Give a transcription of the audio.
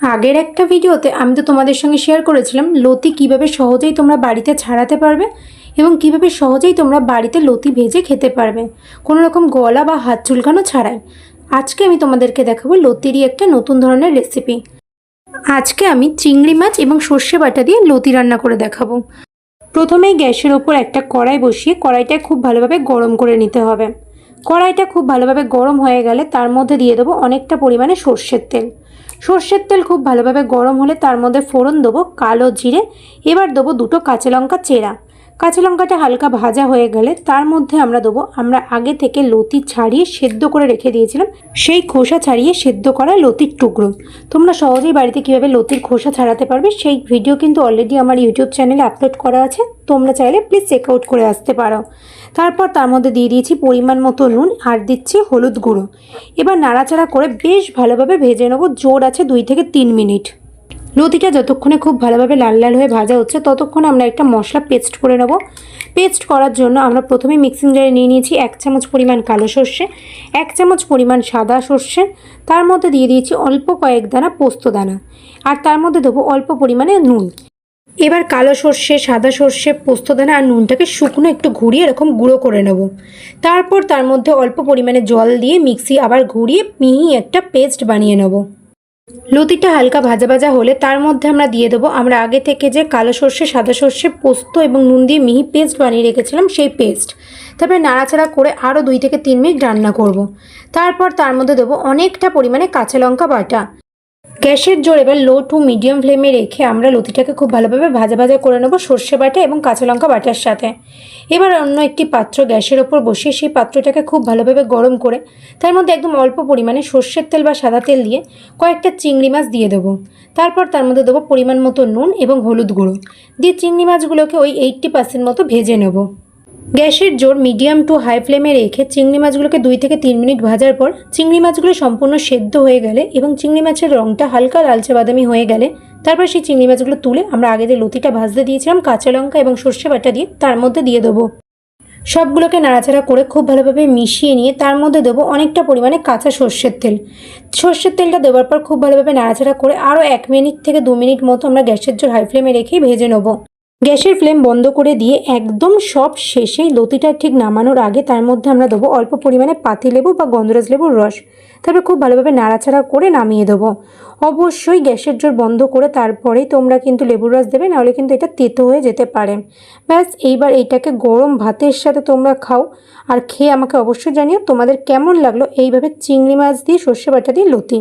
আগের একটা ভিডিওতে আমি তো তোমাদের সঙ্গে শেয়ার করেছিলাম, লতি কীভাবে সহজেই তোমরা বাড়িতে ছাড়াতে পারবে এবং কীভাবে সহজেই তোমরা বাড়িতে লতি ভেজে খেতে পারবে। কোনো রকম গলা বা হাত চুলকানো ছাড়াই। আজকে আমি তোমাদেরকে দেখাবো লতিরই একটা নতুন ধরনের রেসিপি আজকে আমি চিংড়ি মাছ এবং সর্ষে বাটা দিয়ে লতি রান্না করে দেখাবো। প্রথমেই গ্যাসের ওপর একটা কড়াই বসিয়ে কড়াইটা খুব ভালোভাবে গরম করে নিতে হবে। কড়াইটা খুব ভালোভাবে গরম হয়ে গেলে তার মধ্যে দিয়ে দেবো অনেকটা পরিমাণে সর্ষের তেল। সর্ষের তেল খুব ভালোভাবে গরম হলে তার মধ্যে ফোড়ন দেবো, কালো জিরে। এবার দেবো দুটো কাঁচা লঙ্কা চেরা। কাঁচা লঙ্কাটা হালকা ভাজা হয়ে গেলে তার মধ্যে আমরা দেবো, আমরা আগে থেকে লতি ছাড়িয়ে সেদ্ধ করে রেখে দিয়েছিলাম, সেই খোসা ছাড়িয়ে সেদ্ধ করা লতির টুকরো। তোমরা সহজেই বাড়িতে কীভাবে লতির খোসা ছাড়াতে পারবে, সেই ভিডিও কিন্তু অলরেডি আমার ইউটিউব চ্যানেলে আপলোড করা আছে, তোমরা চাইলে প্লিজ চেক আউট করে আসতে পারো। তারপর তার মধ্যে দিয়ে দিয়েছি পরিমাণ মতো নুন আর দিচ্ছি হলুদ গুঁড়ো। এবার নাড়াচাড়া করে বেশ ভালোভাবে ভেজে নেব, জোর আছে দুই থেকে তিন মিনিট। লতিটা যতক্ষণে খুব ভালোভাবে লাল লাল হয়ে ভাজা হচ্ছে, ততক্ষণ আমরা একটা মশলা পেস্ট করে নেব। পেস্ট করার জন্য আমরা প্রথমে মিক্সিং জারে নিয়ে নিয়েছি এক চামচ পরিমাণ কালো সর্ষে, এক চামচ পরিমাণ সাদা সর্ষে, তার মধ্যে দিয়ে দিয়েছি অল্প কয়েক দানা পোস্ত দানা, আর তার মধ্যে দেবো অল্প পরিমাণে নুন। এবার কালো সর্ষে, সাদা সর্ষে পোস্তদানা আর নুনটাকে শুকনো একটু ঘুরিয়ে এরকম গুঁড়ো করে নেব। তারপর তার মধ্যে অল্প পরিমাণে জল দিয়ে মিক্সি আবার ঘুরিয়ে মিহি একটা পেস্ট বানিয়ে নেব। লতিটা হালকা ভাজা ভাজা হলে তার মধ্যে আমরা দিয়ে দেবো। আমরা আগে থেকে যে কালো সর্ষে, সাদা সর্ষে, পোস্ত এবং নুন দিয়ে মিহি পেস্ট বানিয়ে রেখেছিলাম সেই পেস্ট। তারপরে নাড়াচাড়া করে আরও দুই থেকে তিন মিনিট রান্না করব। তারপর তার মধ্যে দেবো অনেকটা পরিমাণে কাঁচা লঙ্কা বাটা। গ্যাসের জোর এবার লো টু মিডিয়াম ফ্লেমে রেখে আমরা লতিটাকে খুব ভালোভাবে ভাজা ভাজা করে নেব সর্ষে বাটা এবং কাঁচা লঙ্কা বাটার সাথে। এবার অন্য একটি পাত্র গ্যাসের ওপর বসিয়ে সেই পাত্রটাকে খুব ভালোভাবে গরম করে তার মধ্যে একদম অল্প পরিমাণে সর্ষের তেল বা সাদা তেল দিয়ে কয়েকটা চিংড়ি মাছ দিয়ে দেবো। তারপর তার মধ্যে দেবো পরিমাণ মতো নুন এবং হলুদ গুঁড়ো। দিয়ে চিংড়ি মাছগুলোকে ওই এইট্টি পার্সেন্ট মতো ভেজে নেব। গ্যাসের জোর মিডিয়াম টু হাই ফ্লেমে রেখে চিংড়ি মাছগুলোকে দুই থেকে তিন মিনিট ভাজার পর চিংড়ি মাছগুলো সম্পূর্ণ সেদ্ধ হয়ে গেলে এবং চিংড়ি মাছের রঙটা হালকা লালচে বাদামি হয়ে গেলে তারপর সেই চিংড়ি মাছগুলো তুলে আমরা আগে যে লতিটা ভাজতে দিয়েছিলাম কাঁচা লঙ্কা এবং সর্ষে বাটা দিয়ে তার মধ্যে দিয়ে দেবো। সবগুলোকে নাড়াচাড়া করে খুব ভালোভাবে মিশিয়ে নিয়ে তার মধ্যে দেবো অনেকটা পরিমাণে কাঁচা সর্ষের তেল। সর্ষের তেলটা দেওয়ার পর খুব ভালোভাবে নাড়াচাড়া করে আরও এক মিনিট থেকে দু মিনিট মতো আমরা গ্যাসের জোর হাই ফ্লেমে রেখেই ভেজে নেব। গ্যাসের ফ্লেম বন্ধ করে দিয়ে একদম সব শেষে লতিটা ঠিক নামানোর আগে তার মধ্যে আমরা দেবো অল্প পরিমাণে পাতিলেবু বা গন্ধরাজ লেবুর রস। তারপরে খুব ভালোভাবে নাড়াচাড়া করে নামিয়ে দেবো। অবশ্যই গ্যাসের জোর বন্ধ করে তারপরেই তোমরা কিন্তু লেবুর রস দেবে, নাহলে কিন্তু এটা তেতো হয়ে যেতে পারে। ব্যাস, এইবার এইটাকে গরম ভাতের সাথে তোমরা খাও। আর খেয়ে আমাকে অবশ্যই জানিও তোমাদের কেমন লাগল এইভাবে চিংড়ি মাছ দিয়ে সর্ষে বাটা দিয়ে লতি।